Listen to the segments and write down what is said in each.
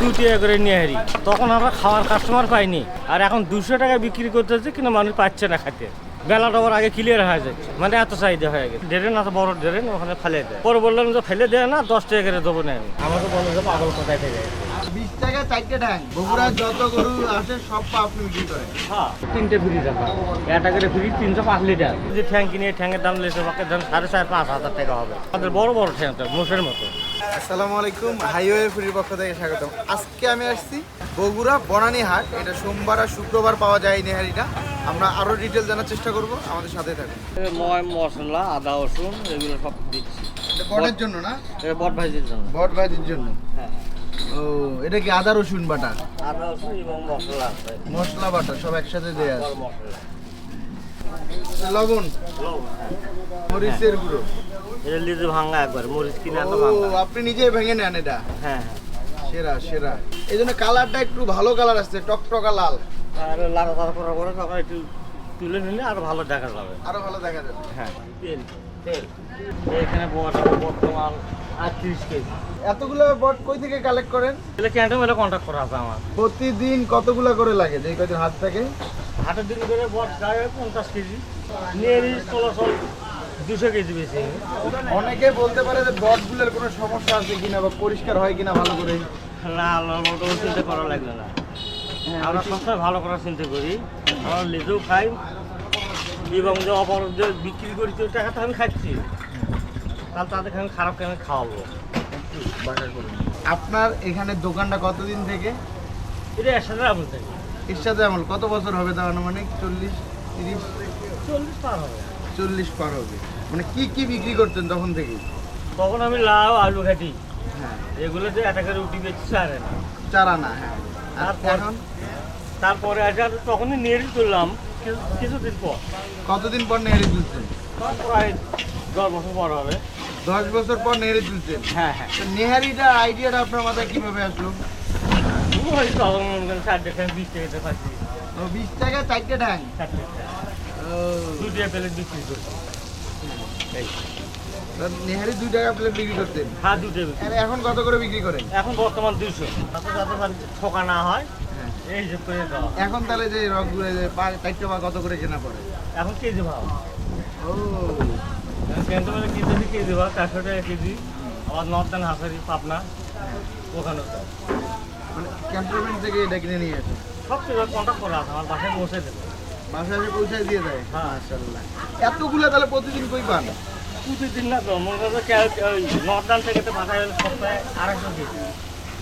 দু টাকা করে নিয়ে হারি তখন আমরা খাওয়ার কাস্টমার পাইনি। আর এখন দুশো টাকা বিক্রি করতেছে কিন্তু মানুষ পাচ্ছে না খাতে বেলাটা ওর আগে ক্লিয়ার হয়ে যাচ্ছে মানে এত চাহিদা হয়ে গেছে। ড্রেন আছে বড় ড্রেন ওখানে ফেলে দেয়। পরে বললাম যে ফেলে দেয় না দশ টাকা করে দেবো না আমি। আমাকে বলো যে পাগল কোথায় থেকে বিশ টাকা চারটে ঠ্যাং। বগুড়া যত গরু আসে সব আপনি বিক্রি করেন হ্যাঁ তিনটে ফ্রি টাকা একটা করে ফ্রি তিনশো পাঁচ লিটার যে ট্যাঙ্ক কিনে ট্যাঙ্কের দাম বাকি দাম সাড়ে চার পাঁচ হাজার টাকা হবে। আমাদের বড় বড় ট্যাঙ্কটা মোষের মতো। আসসালামু আলাইকুম হাইওয়ে ফ্রির পক্ষ থেকে স্বাগতম। আজকে আমি আসছি বগুড়া বনানী হাট। এটা সোমবার আর শুক্রবার পাওয়া যায় এই নেহারিটা। আমরা আরও ডিটেল জানার চেষ্টা করব আমাদের সাথে থাকুন। ময় মশলা আদা রসুন এগুলো সব দিচ্ছি। বটের জন্য না? এটা বট ভাজির জন্য। বট ভাজির জন্য? হ্যাঁ। ও এটা কি আদা রসুন বাটা? আদা রসুন এবং মশলা আছে। মশলা বাটা সব একসাথে দেয়া আছে। লবণ? লবণ, হ্যাঁ। মরিচের গুঁড়ো? এটা ভাঙা একবার মরিচ কিনে এত ও ভাঙা আপনি নিজেই ভেঙে নেন এটা? হ্যাঁ সেরা সেরা। এই জন্য কালারটা একটু ভালো কালার আসছে টকটকা লাল। হ্যাঁ আর তাড়া করার পরে তখন একটু তুলে নিলে আরও ভালো দেখা যাবে। আরও ভালো দেখা যাবে। হ্যাঁ তেল তেল। এখানে বড় বর্তমান আটত্রিশ কেজি। এতগুলো বট কই থেকে কালেক্ট করেন? তাহলে ক্যান্টে মেলে কন্ট্যাক্ট করা আছে আমার। প্রতিদিন কতগুলো করে লাগে? যে কদিন হাত থেকে? হাটের দিন করে বট পঞ্চাশ কেজি। নিয়ে চলাচল দুশো কেজি বেশি। অনেকে বলতে পারে যে বটগুলোর কোনো সমস্যা আছে কিনা বা পরিষ্কার হয় কিনা ভালো করে। না আল্লাহর মতো চিন্তা করা লাগবে না। আমরা সবসময় ভালো করার চিন্তা করি। আমরা নিজেও খাই। এবং যে অপর যে বিক্রি করি তো টাকা তো আমি খাচ্ছি তাহলে তাদেরকে আমি খারাপ কেন খাওয়াবো? আপনার এখানে দোকানটা কতদিন থেকে? এটা একসাথে আমি থাকি। সাথে আমল। কত বছর হবে তার আনুমানিক? চল্লিশ তিরিশ? চল্লিশ পার হবে। চল্লিশ পার হবে। মানে কি কি বিক্রি করতেন তখন থেকে? তখন আমি লাউ আলু ঘাটি হ্যাঁ। এগুলো যে একটা করে উঠি বেচছি আর না। চারা না হ্যাঁ। আর তারপর? তারপরে আজ আর তখনই নেড়ি তুললাম কিছু- কিছুদিন পর। কতদিন পর নেড়ে তুলছেন? প্রায় দশ বছর পর হবে। দশ বছর পর নেড়ে তুলছেন? হ্যাঁ হ্যাঁ। তো নেহারিটা আইডিয়াটা আপনার মাথায় কীভাবে আসলো? ওই তখন মনে করেন ষাট টাকা বিশ টাকাতে পাচ্ছি। ও বিশ টাকা চারটে টাকা ও। দুটিয়া প্লেট বিক্রি করছি। নেহারি দুই টাকা প্লেট বিক্রি করতেন। হ্যাঁ বিক্রি। আর এখন কত করে বিক্রি করেন? এখন বর্তমান দুশো তাতে যাতে মানে না হয় এই যে করে দেওয়া। এখন তাহলে যে পা চারটে পা কত করে কেনা পড়ে? এখন কেজি ভাব ও। কেজি কেজি ভাব চারশো টাকা কেজি। আবার নর্দান হাসারি পাবনা ওখানে মানে ক্যান্টনমেন্ট থেকে এটা কিনে নিয়ে আসে সব কিছু কন্ট্যাক্ট করা আছে আমার বাসায় পৌঁছে দেবে। বাসায় পৌঁছায় দিয়ে দেয়। হ্যাঁ। মাশাআল্লাহ। এতগুলো তাহলে প্রতিদিন কই পান? প্রতিদিন না তো মনে করো নর্দান থেকে তো পাঠায় হলো সপ্তাহে আড়াইশো কেজি।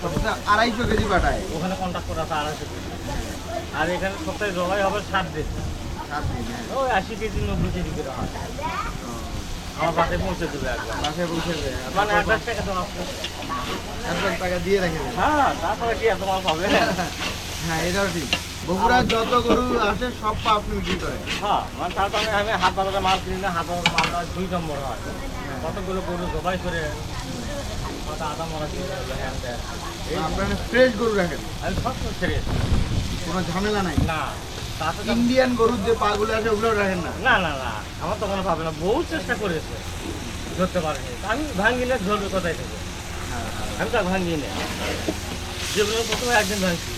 সপ্তাহে আড়াইশো কেজি পাঠায়। ওখানে কন্ট্যাক্ট করা আছে আড়াইশো কেজি। আর এখানে সপ্তাহে জবাই হবে সাত দিন। সাত দিন হ্যাঁ। ওই আশি কেজি নব্বই কেজি করে হয়। আমার বাসায় পৌঁছে দেবে একবার। বাসায় পৌঁছে দেয় মানে আঠাশ টাকা তো একবার টাকা দিয়ে রেখে হ্যাঁ তারপরে কি এত মাল পাবে? হ্যাঁ এটাও ঠিক। বগুড়া যত গরু আসে সব পা আপনি বিক্রি করেন। হ্যাঁ মানে তারপরে আমি হাত বাজারে মাল কিনি না হাত বাজারে মাল দুই নম্বর হয়। কতগুলো গরু জবাই করে আদা মরা হ্যান ত্যান। এই আপনারা ফ্রেশ গরু রাখেন আমি সব তো ছেড়ে কোনো ঝামেলা নাই। না তাতে ইন্ডিয়ান গরুর যে পাগুলো আছে ওগুলো রাখেন না। না না না আমার তো কোনো পাবে না বহু চেষ্টা করেছে ধরতে পারেনি। আমি ভাঙিলে ধরবে কোথায় থেকে? আমি তো নেই যেগুলো প্রথমে একদিন ভাঙছি।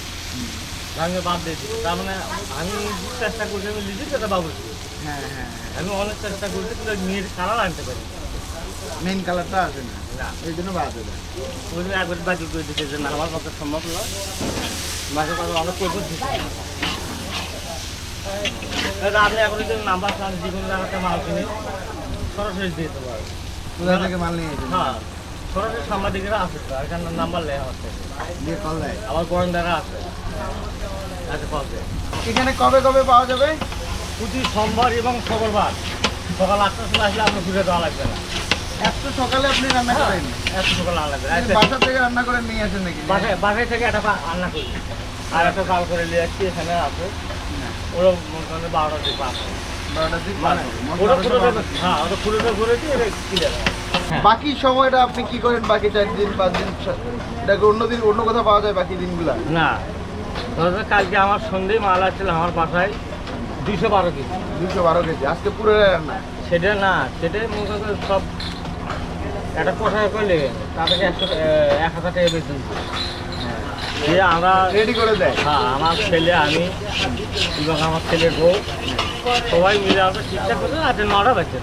ভাঙে বাদ দিয়েছি তার মানে আমি চেষ্টা করছি আমি লিখেছি এটা বাবুছি হ্যাঁ হ্যাঁ। আমি অনেক চেষ্টা করছি কিন্তু মেয়ের কালার আনতে পারি মেইন কালারটা আসে না? না। এই জন্য বাদ দেয় ওই জন্য একবার বাকি করে দিতে যে না আমার পক্ষে সম্ভব নয়। মাঝে মাঝে অনেক করব আপনি এখন যদি নাম্বার চান কোনো জায়গাতে মাল কিনে সরাসরি দিয়ে দিতে পারবেন কোথা থেকে মাল নিয়ে হ্যাঁ। সরাসরি সাংবাদিকেরা আছে তো এখানে নাম্বার লেখা কল আবার গোয়েন্দারা আছে। আচ্ছা এখানে কবে কবে পাওয়া যাবে? প্রতি সোমবার এবং শুক্রবার। সকাল আটটার সময় আসলে আপনার ঘুরে দেওয়া লাগবে না। এত সকালে আপনি রান্না করেন? এত সকাল আনা লাগবে না। বাসা থেকে রান্না করে নিয়ে আসেন নাকি? বাসায় বাসায় থেকে একটা রান্না করি আর একটা কাল করে নিয়ে আসছি এখানে আছে। ওরা মনে করেন বারোটার দিকে আসে বারোটার দিক মানে ওটা পুরোটা হ্যাঁ ওটা পুরোটা ঘুরেছি এটা কিনে হ্যাঁ। বাকি সময়টা আপনি কি করেন? বাকি চার দিন পাঁচ দিন এটাকে অন্য দিন অন্য কোথাও পাওয়া যায় বাকি দিনগুলা? না। ধরো কালকে আমার সন্ধে মাল আসছিল আমার বাসায় দুইশো বারো কেজি। দুশো বারো কেজি। আজকে পুরো রান্না সেটা না সেটাই মনে করো সব একটা কোথায় করলে তাদেরকে একশো এক হাজার টাকা বেতন দিয়ে আমরা রেডি করে দেয়। হ্যাঁ আমার ছেলে আমি এবং আমার ছেলের বউ সবাই মিলে আমরা ঠিকঠাক করে রাতে নটা বাজছে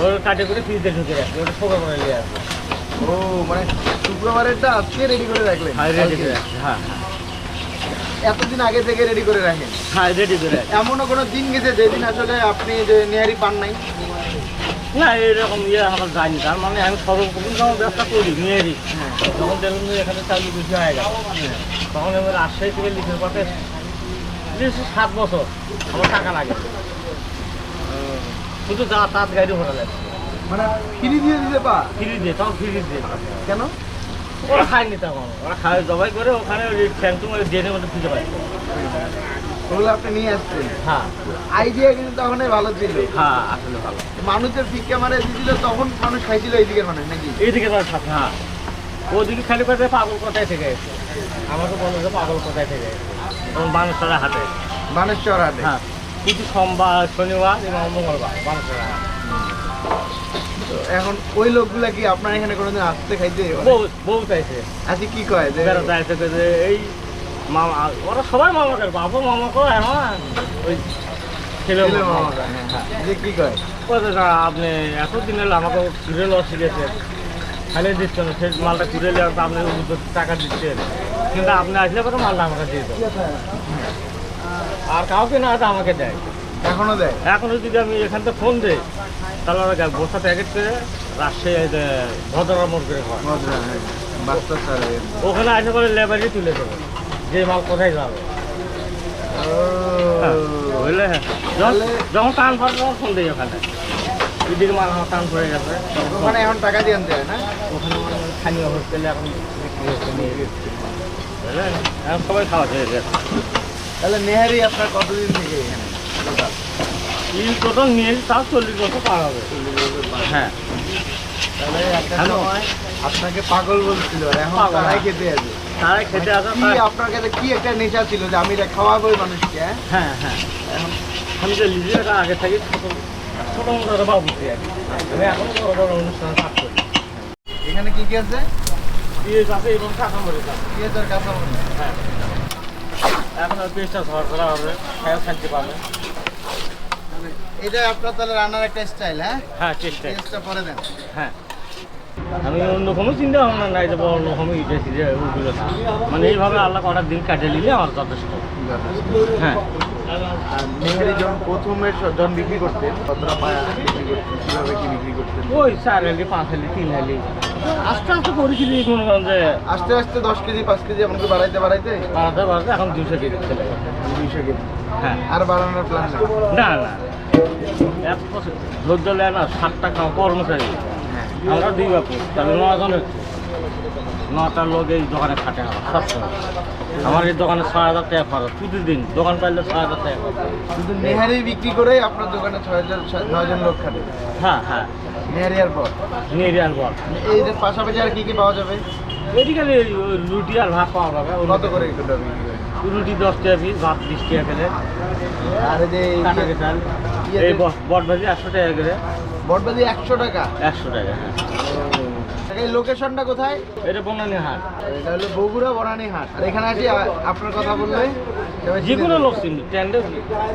ওর কাটে করে ফ্রিজে ঢুকে রাখি ওটা সবাই করে নিয়ে আসবে ও মানে শুক্রবারেরটা আজকে রেডি করে রাখলেন? হ্যাঁ রেডি করে হ্যাঁ হ্যাঁ। এতদিন আগে থেকে রেডি করে রাখেন? হ্যাঁ রেডি করে এমনও কোনো দিন গেছে যেদিন আসলে আপনি যে নেহারি পান নাই? না এরকম ইয়ে আমার যায়নি। তার মানে আমি সর্বপ্রথম যখন ব্যবসা করি মেয়েরই যখন দেখলাম এখানে চালু বেশি হয়ে গেল তখন আমি রাজশাহী থেকে লিখে পথে সাত বছর আমার টাকা লাগে। শুধু যা তাঁত গাড়ি ভরা লাগছে। মানে ফ্রি দিয়ে দিতে পা? ফ্রি দিয়ে তখন ফ্রি দিয়ে। কেন? ওরা খায়নি তখন। ওরা খায় জবাই করে ওখানে ওই ট্যাঙ্কটু মানে ড্রেনের মধ্যে খুঁজে পায়। ওগুলো আপনি নিয়ে আসছেন? হ্যাঁ। আইডিয়া কিন্তু তখনই ভালো ছিল। হ্যাঁ আসলে ভালো। মানুষের ফিক্কা মারে দিছিল তখন মানুষ খাইছিল এইদিকের মানুষ নাকি? এইদিকে তার সাথে হ্যাঁ। ওদিকে খালি কথা পাগল কোথায় থেকে? আমাকে বলো পাগল কোথায় থেকে? এসে তখন বানেশ্বরের হাটে বানেশ্বর হাটে হ্যাঁ। কিছু সোমবার শনিবার এবং মঙ্গলবার তো এখন ওই লোকগুলা কি আপনার এখানে কোনোদিন আসতে খাইতে বউ চাইছে। আজকে কি কয় যে বেড়াতে আসতে যে এই মামা ওরা সবাই মামা করে বাবা মামা করে হ্যাঁ ওই ছেলে মামা করে, যে কি কয়? বলছে, না আপনি এতদিন এলে আমাকে ঘুরে লস শিখেছে খালি দিচ্ছেন সেই মালটা ঘুরে তো আপনি টাকা দিচ্ছেন। কিন্তু আপনি আসলে পরে মালটা আমাকে দিয়ে দেবেন আর কাউকে না হয়তো আমাকে দেয়। এখনও দেয়? এখনও যদি আমি এখান থেকে ফোন দিই তাহলে ওরা বস্তা প্যাকেট করে রাজশাহী ভদ্রা মোড় করে হ্যাঁ ওখানে আসে করে লেবারি তুলে দেবে। যে মাল কোথায় যাবে? হ্যাঁ, বুঝলে? যখন যখন টান পড়ে তখন ফোন দিই ওখানে। এদিকে মাল আমার টান পড়ে গেছে। ওখানে এখন টাকা দিয়ে আনতে হয় না? ওখানে স্থানীয় হোস্টেলে এখন সবাই খাওয়া হয়ে গেছে। তাহলে নেহারি আপনার কতদিন থেকে এখানে? টোটাল? এই টোটাল নিয়ে তাও চল্লিশ বছর পার হবে। হ্যাঁ। তাহলে একটা সময় আপনাকে পাগল বলছিল এখন পাগল, তারাই হ্যাঁ। খেতে আছে তারাই খেতে আসা কি আপনার কাছে কি একটা নেশা ছিল যে আমি এটা খাওয়াবোই মানুষকে হ্যাঁ? হ্যাঁ হ্যাঁ। আমি যে নিজেরা আগে থেকে ছোটো ছোটো মোটো একটা আর। আমি এখনও বড় বড় অনুষ্ঠানে কাজ এখানে কি কি আছে? পেঁয়াজ আছে এবং কাঁচামরিচ আছে। পেঁয়াজ আর কাঁচামরিচ। হ্যাঁ। পেঁয়াজটা ঝড় করা হবে খেয়ে খাইতে পারবে। এটা আপনার তাহলে রান্নার একটা স্টাইল হ্যাঁ? হ্যাঁ চেষ্টা চেষ্টা করে দেন। হ্যাঁ। আমি অন্য কোনো চিন্তা ভাবনা নাই যে অন্য কোনো ইটেছি সিটে ওগুলো। না মানে এইভাবে আল্লাহ কটার দিন কাটিয়ে নিলে আমার যথেষ্ট। হ্যাঁ। আর নেহারি যখন প্রথমে যখন বিক্রি করতেন কতটা পায়া বিক্রি করতেন কীভাবে কি বিক্রি করতেন? ওই চার হালি পাঁচ হালি তিন হালি আস্তে আস্তে মনে করেন যে আস্তে আস্তে দশ কেজি পাঁচ কেজি এমনকি বাড়াইতে বাড়াইতে? বাড়াতে বাড়াতে এখন দুশো কেজি চলে কেজি। হ্যাঁ। আর বাড়ানোর প্ল্যান না না। বছর ধৈর্য নেয় না ষাট টাকা কর্মচারী। হ্যাঁ। আমরা দুই বাপু তাহলে নজন নটার লোক এই দোকানে খাটে আমার সবসময় আমার এই দোকানে ছয় হাজার টাকা খরচ প্রতিদিন। দোকান পাইলে ছয় হাজার টাকা খরচ। শুধু নেহারি বিক্রি করে আপনার দোকানে ছয় জন নয় লোক খাটে। হ্যাঁ হ্যাঁ। নেহারি আর পর আর বল এইটার পাশাপাশি আর কি কি পাওয়া যাবে? এদিকে রুটি আর ভাত পাওয়া যাবে। কত করে একটু রুটি দশ টাকা পিস ভাত বিশ টাকা করে। আর যে এই কাটা যে চাল বট ভাজি একশো টাকা করে। বটবাজি একশো টাকা? একশো টাকা হ্যাঁ। এই লোকেশনটা কোথায়? এটা বনানি হাট। এটা হলো বগুড়া বনানী হাট। আর এখানে আসি আপনার কথা বললে যে কোনো লোক চিনবে ট্যান্ডে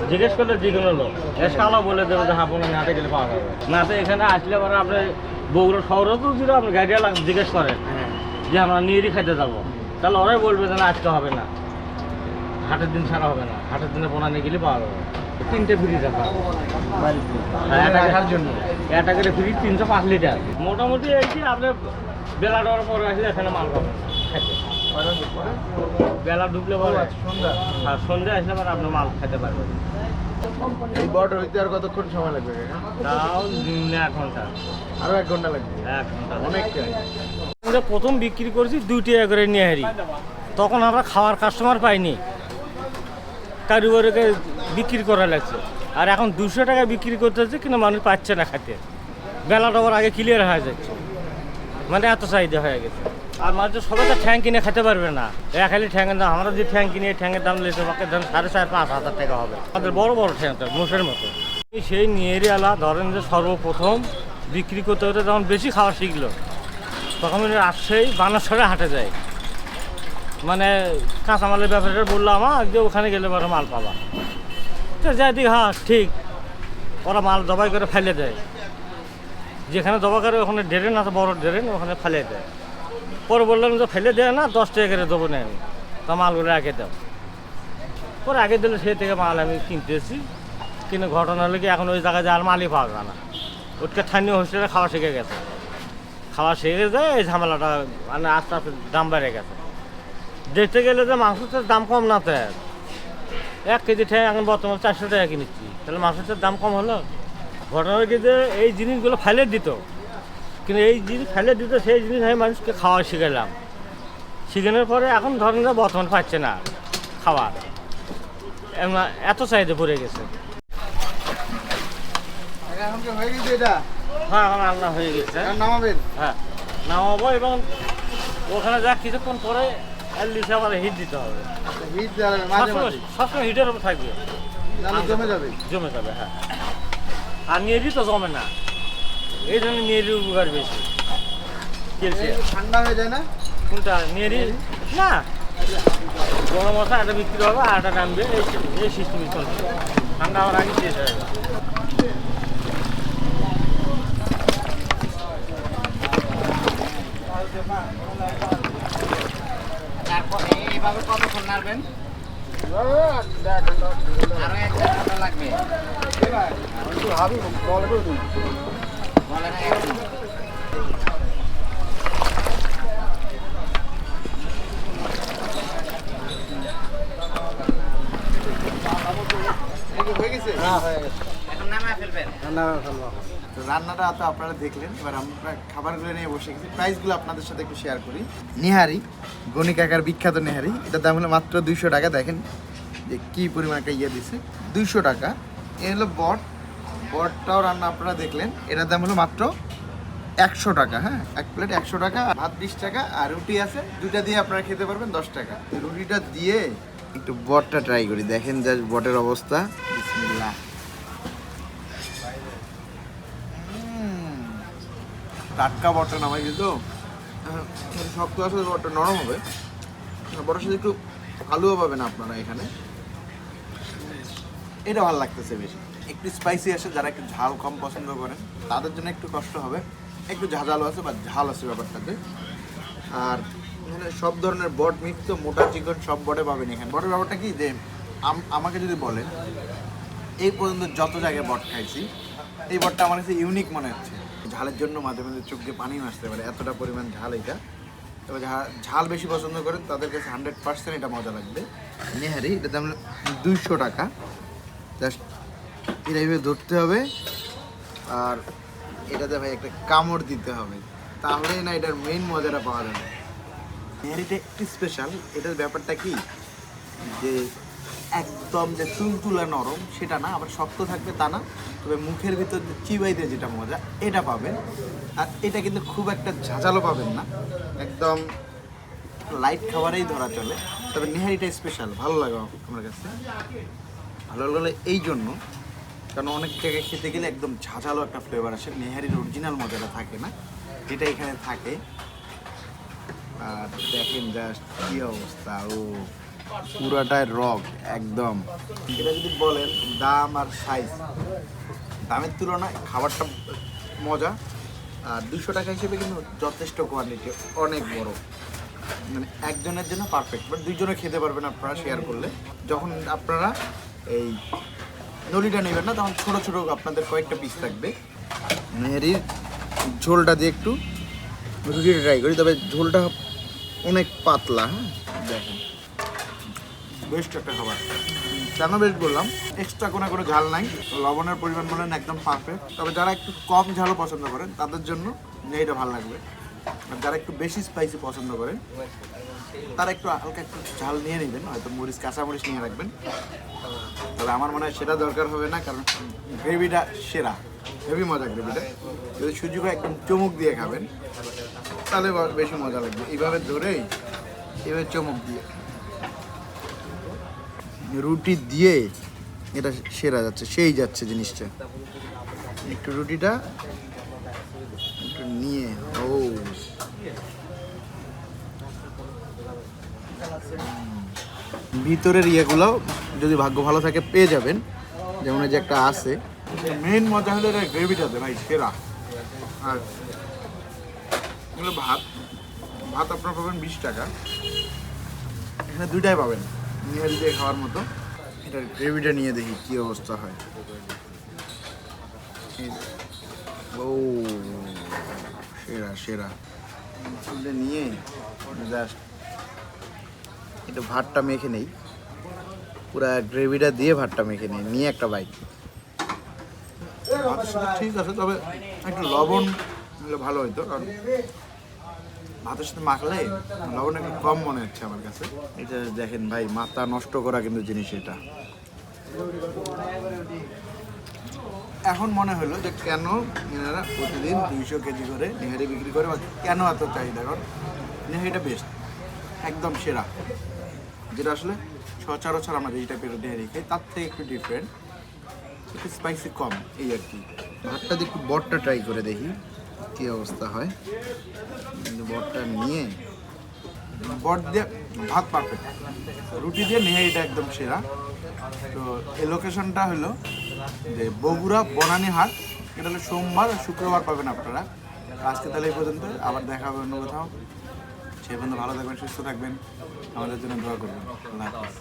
জিজ্ঞেস করলে যে কোনো লোক এসকালা বলে দেবে যে হ্যাঁ বনানি হাটে গেলে পাওয়া যাবে। না তো এখানে আসলে পরে আপনি বগুড়া শহরেও তো যদি আপনি গাড়ি আলা জিজ্ঞেস করেন হ্যাঁ। যে আমরা নিয়েরই খাইতে যাব। তাহলে ওরাই বলবে যে না আজকে হবে না। হাটের দিন ছাড়া হবে না। হাটের দিনে বনানি গেলে পাওয়া যাবে। তিনটে বাড়িতে? হ্যাঁ, রাখার জন্য। একটা করে ফ্রিজ তিনশো পাঁচ লিটার মোটামুটি এই যে আপনি বেলা ডর পরে আসলে এখানে মাল পাবেন? বেলা ও পরে। আচ্ছা, সন্ধ্যা। আর সন্ধ্যে আসলে পরে আপনি মাল খেতে পারবেন। এই বট হইতে আর কতক্ষণ সময় লাগবে? তাও এক ঘণ্টা। আরও এক ঘণ্টা লাগবে? এক ঘণ্টা। আমরা প্রথম বিক্রি করেছি দুই টাকা করে নিয়ে হারি তখন আমরা খাওয়ার কাস্টমার পাইনি। কারিগরকে বিক্রি করা লাগছে। আর এখন দুশো টাকা বিক্রি করতে হচ্ছে কিন্তু মানুষ পাচ্ছে না খেতে। বেলা ডবর আগে ক্লিয়ার হয়ে যাচ্ছে। মানে এত চাহিদা হয়ে গেছে। আর মানুষ সবাই তো ঠ্যাং কিনে খেতে পারবে না। এক খালি ঠ্যাঙের দাম, আমরা যে ঠ্যাং কিনে ঠ্যাঙের দাম লেছে বাকি দাম সাড়ে চার, পাঁচ হাজার টাকা হবে। আমাদের বড় বড় ঠ্যাংটা মোষের মতো। সেই নিয়েরিয়ালা ধরেন যে সর্বপ্রথম বিক্রি করতে করতে যখন বেশি খাওয়া শিখলো, তখন উনি রাজশাহী বানাসরে হাটে যায়। মানে কাঁচামালের ব্যাপারে বললাম আমার যে ওখানে গেলে পরে মাল পাবা। যাই দিক হ্যাঁ ঠিক। ওরা মাল জবাই করে ফেলে দেয়। যেখানে জবা করে, ওখানে ড্রেন আছে, বড় ড্রেন, ওখানে ফেলে দেয়। পরে বললাম যে ফেলে দেয় না, দশ টাকা করে দেবো না আমি তা মালগুলো আগে দাও। পরে আগে দিলে সেই থেকে মাল আমি কিনতেছি। কিন্তু ঘটনা হলে কি, এখন ওই জায়গায় যে আর মালই পাওয়া যায় না। ওটকে স্থানীয় হোস্টেলে খাওয়া শিখে গেছে। খাওয়া শিখে যায়, এই ঝামেলাটা মানে আস্তে আস্তে দাম বেড়ে গেছে। দেখতে গেলে যে মাংসের দাম কম না তো। এক কেজি ঠেয়ে এখন বর্তমানে চারশো টাকা কিনেছি। তাহলে মাংসের দাম কম হলো? ঘটনা হলো কি যে এই জিনিসগুলো ফেলে দিত। কিন্তু এই জিনিস ফেলে দিত সেই জিনিস আমি মানুষকে খাওয়া শিখালাম শিখানোর পরে এখন ধরেন বর্তমান পাচ্ছে না খাওয়ার এত চাহিদা পড়ে গেছে। হয়ে গেছে এটা? হ্যাঁ রান্না হয়ে গেছে। নামাবেন? হ্যাঁ নামাবো এবং ওখানে যা কিছুক্ষণ পরে অ্যাটলিস্ট আবার হিট দিতে হবে। হিট দেওয়া মাঝে মাঝে। সবসময় হিটের উপর থাকবে। জমে যাবে। জমে যাবে হ্যাঁ। আর নিয়েরই তো জমে না। এই জন্য নিয়েরই উপকার বেশি। ঠান্ডা হয়ে যায় না? কোনটা? নিয়েরই? না। গরম মশলা একটা বিক্রি হবে আর একটা নামবে এই সিস্টেমই চলছে। ঠান্ডা হওয়ার আগে শেষ হয়ে যাবে তারপরে এইভাবে কতক্ষণ নাড়বেন আরও এক দেড় ঘণ্টা লাগবে বলে হয়ে রান্নাটা তো আপনারা দেখলেন এবার আমরা খাবারগুলো নিয়ে বসে গেছি। প্রাইসগুলো আপনাদের সাথে একটু শেয়ার করি। নিহারি কাকার বিখ্যাত নেহারি এটার দাম হলো মাত্র দুইশো টাকা। দেখেন যে কি পরিমাণ একটা ইয়ে দিছে। দুইশো টাকা। এ হলো বট বটটাও রান্না আপনারা দেখলেন। এটার দাম হলো মাত্র একশো টাকা হ্যাঁ? এক প্লেট একশো টাকা, ভাত বিশ টাকা, আর রুটি আছে। দুটা দিয়ে আপনারা খেতে পারবেন দশ টাকা। রুটিটা দিয়ে একটু বটটা ট্রাই করি। দেখেন জাস্ট বটের অবস্থা। টাটকা বটটা নামাই কিন্তু শক্ত আসলে বটটা নরম হবে। বটের সাথে একটু আলুও পাবেন আপনারা এখানে। এটা ভালো লাগতেছে বেশি। একটু স্পাইসি আছে যারা একটু ঝাল কম পছন্দ করেন, তাদের জন্য একটু কষ্ট হবে। একটু ঝাঁঝালো আছে বা ঝাল আছে ব্যাপারটাতে। আর এখানে সব ধরনের বট মিক্স তো মোটা চিকন, সব বটে পাবেন এখানে। বটের ব্যাপারটা কি, যে আম- আমাকে যদি বলেন, এই পর্যন্ত যত জায়গায় বট খাইছি, এই বটটা আমার কাছে ইউনিক মনে হচ্ছে। ঝালের জন্য মাঝে মাঝে চোখ দিয়ে পানি আসতে পারে, এতটা পরিমাণ ঝাল এটা। তবে ঝাল বেশি পছন্দ করেন, তাদের কাছে হান্ড্রেড পার্সেন্ট এটা মজা লাগবে। নেহারি, এটা দাম দুইশো টাকা। জাস্ট এইভাবে ধরতে হবে। আর এটাতে ভাই একটা কামড় দিতে হবে। তাহলেই না এটার মেইন মজাটা পাওয়া যাবে। নেহারিটা একটু স্পেশাল এটার ব্যাপারটা কি? যে একদম যে তুলতুলা নরম, সেটা না, আবার শক্ত থাকবে তা না। তবে মুখের ভিতর যে চিবাইতে যেটা মজা, এটা পাবেন। আর এটা কিন্তু খুব একটা ঝাঁঝালো পাবেন না। একদম লাইট খাবারেই ধরা চলে। তবে নেহারিটা স্পেশাল ভালো লাগে আমার কাছে। ভালো লাগলে এই জন্য কারণ অনেক জায়গায় খেতে গেলে একদম ঝাঁঝালো একটা ফ্লেভার আসে। নেহারির অরিজিনাল মজাটা থাকে না, যেটা এখানে থাকে। আর দেখেন জাস্ট কি অবস্থা, ও পুরাটাই রক একদম। এটা যদি বলেন দাম আর সাইজ দামের তুলনায় খাবারটা মজা। আর দুশো টাকা হিসেবে কিন্তু যথেষ্ট কোয়ান্টিটি অনেক বড়। মানে একজনের জন্য পারফেক্ট বাট দুইজনে খেতে পারবেন আপনারা শেয়ার করলে। যখন আপনারা এই নলিটা নেবেন না, তখন ছোট ছোট আপনাদের কয়েকটা পিস থাকবে। মেহেরির ঝোলটা দিয়ে একটু রুটিটা ট্রাই করি, তবে ঝোলটা অনেক পাতলা হ্যাঁ? দেখেন। বেস্ট একটা খাবার। কেন বেস্ট বললাম? এক্সট্রা কোনো কোনো ঝাল নাই, লবণের পরিমাণ বলেন একদম পারফেক্ট তবে যারা একটু কম ঝালও পছন্দ করেন, তাদের জন্য এইটা ভালো লাগবে। আর যারা একটু বেশি স্পাইসি পছন্দ করেন, তারা একটু হালকা একটু ঝাল নিয়ে নেবেন, হয়তো মরিচ কাঁচা মরিচ নিয়ে রাখবেন। তবে আমার মনে হয় সেটা দরকার হবে না, কারণ গ্রেভিটা সেরা। হেভি মজা গ্রেভিটা। যদি সুযোগ একদম চমুক দিয়ে খাবেন, তাহলে বেশি মজা লাগবে। এইভাবে ধরেই এভাবে চমক দিয়ে। রুটি দিয়ে এটা সেরা যাচ্ছে, সেই যাচ্ছে জিনিসটা। একটু রুটিটা, একটু নিয়ে, ও। ভিতরের ইয়েগুলো যদি ভাগ্য ভালো থাকে, পেয়ে যাবেন। যেমন যে একটা আছে। মেইন মজা হলো এটা গ্রেভিটাতে ভাই, সেরা। আর এগুলো ভাত ভাত আপনার পাবেন বিশ টাকা। এখানে দুইটাই পাবেন নিহারি দিয়ে খাওয়ার মতো। এটার গ্রেভিটা নিয়ে দেখি কি অবস্থা হয়। ও, সেরা সেরা। নিয়ে, জাস্ট, একটু ভাতটা মেখে নেই। পুরা গ্রেভিটা দিয়ে ভাতটা মেখে নেই, নিয়ে একটা বাইক ঠিক আছে, তবে একটু লবণ হলে ভালো হইতো, কারণ ভাতের সাথে মাখলে লবণ একটু কম মনে হচ্ছে আমার কাছে। এটা দেখেন ভাই, মাথা নষ্ট করা কিন্তু জিনিস এটা। এখন মনে হলো যে কেন এনারা প্রতিদিন দুইশো কেজি করে নেহারি বিক্রি করে কেন এত চাহিদা? কারণ নেহারিটা বেস্ট একদম সেরা। যেটা আসলে সচরাচর আমরা এই টাইপের নেহারি খাই তার থেকে একটু ডিফারেন্ট একটু স্পাইসি কম এই আর কি। ভাতটা দিয়ে একটু বটটা ট্রাই করে দেখি কি অবস্থা হয়। কিন্তু বটটা নিয়ে বট দিয়ে ভাত পারফেক্ট রুটি দিয়ে নেহারিটা একদম সেরা। তো এই লোকেশনটা হলো যে বগুড়া বনানী হাট। এটা হলো সোমবার শুক্রবার পাবেন আপনারা। আজকে তাহলে এই পর্যন্ত আবার দেখা হবে অন্য কোথাও। সে পর্যন্ত ভালো থাকবেন সুস্থ থাকবেন। আমাদের জন্য দোয়া করবেন। আল্লাহ হাফিজ।